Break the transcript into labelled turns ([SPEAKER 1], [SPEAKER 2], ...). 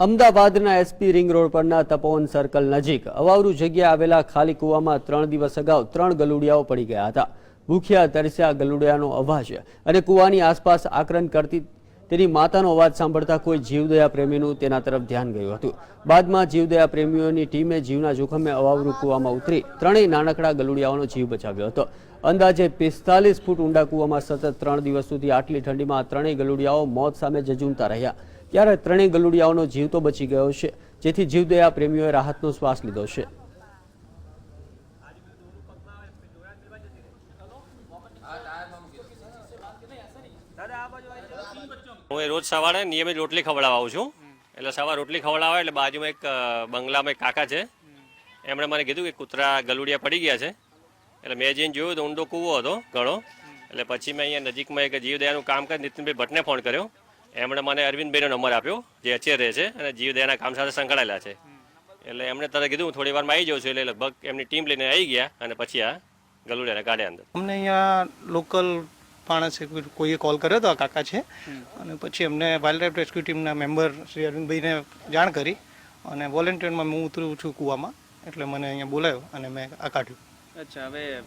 [SPEAKER 1] અમદાવાદના SP ring road પરના તપોવન circle નજીક અવાવરૂ જગ્યા આવેલા ખાલી કૂવામાં ત્રણ દિવસ અગાઉ ત્રણ ગલુડિયાઓ પડી ગયા હતા. ભૂખ્યા તરસ્યા ગલુડિયાનો અવાજ અને કૂવાની આસપાસ આક્રન કરતી તેની માતાનો અવાજ સાંભળતા કોઈ જીવદયા પ્રેમીનું તેના તરફ ધ્યાન ગયું હતું. બાદમાં જીવદયા પ્રેમીઓની ટીમે જીવના જોખમે અવાવરૂ કૂવામાં ઉતરી ત્રણેય નાનકડા ગલુડિયાઓનો જીવ બચાવ્યો હતો. અંદાજે પિસ્તાલીસ ફૂટ ઊંડા કૂવામાં સતત ત્રણ દિવસ સુધી આટલી ઠંડીમાં ત્રણેય ગલુડિયાઓ મોત સામે જજુમતા રહ્યા. ત્યારે ત્રણેય ગલુડિયાઓનો જીવ તો બચી ગયો છે. જેથી જીવદયા પ્રેમીઓએ રાહતનો શ્વાસ લીધો છે.
[SPEAKER 2] હું એ રોજ સવારે નિયમિત રોટલી ખવડાવવા આવું છું. એટલે સવારે રોટલી ખવડાવવા એટલે બાજુમાં એક બંગલામાં એક કાકા છે. એમણે મને કીધું કે કૂતરા ગલુડિયા પડી ગયા છે. એટલે મેં જઈને જોયું તો ઊંડો કૂવો હતો ઘણો એટલે પછી મેં અહીંયા નજીકમાં એક જીવદયાનું કામ કરી નીતિનભાઈ ભટ્ટને ફોન કર્યો. એમણે મને અરવિંદભાઈનો નંબર આપ્યો જે અચેર રહે છે અને જીવદયાના કામ સાથે સંકળાયેલા છે. એટલે એમણે તારે કીધું હું થોડી વારમાં આવી જાઉં છું એટલે લગભગ એમની ટીમ લઈને આવી ગયા અને પછી આ ગલુડિયાને કાઢ્યા અંદર.
[SPEAKER 3] અમને અહીંયા લોકલ માણસે કોઈ- કોઈએ કોલ કર્યો હતો આ કાકા છે. અને પછી એમને વાઇલ્ડ લાઈફ રેસ્ક્યુ ટીમના મેમ્બર શ્રી અરવિંદભાઈને જાણ કરી અને વોલેન્ટિયરમાં હું ઉતરું છું કૂવામાં એટલે મને અહીંયા બોલાયો અને મેં આ કાઢ્યું.
[SPEAKER 4] અચ્છા હવે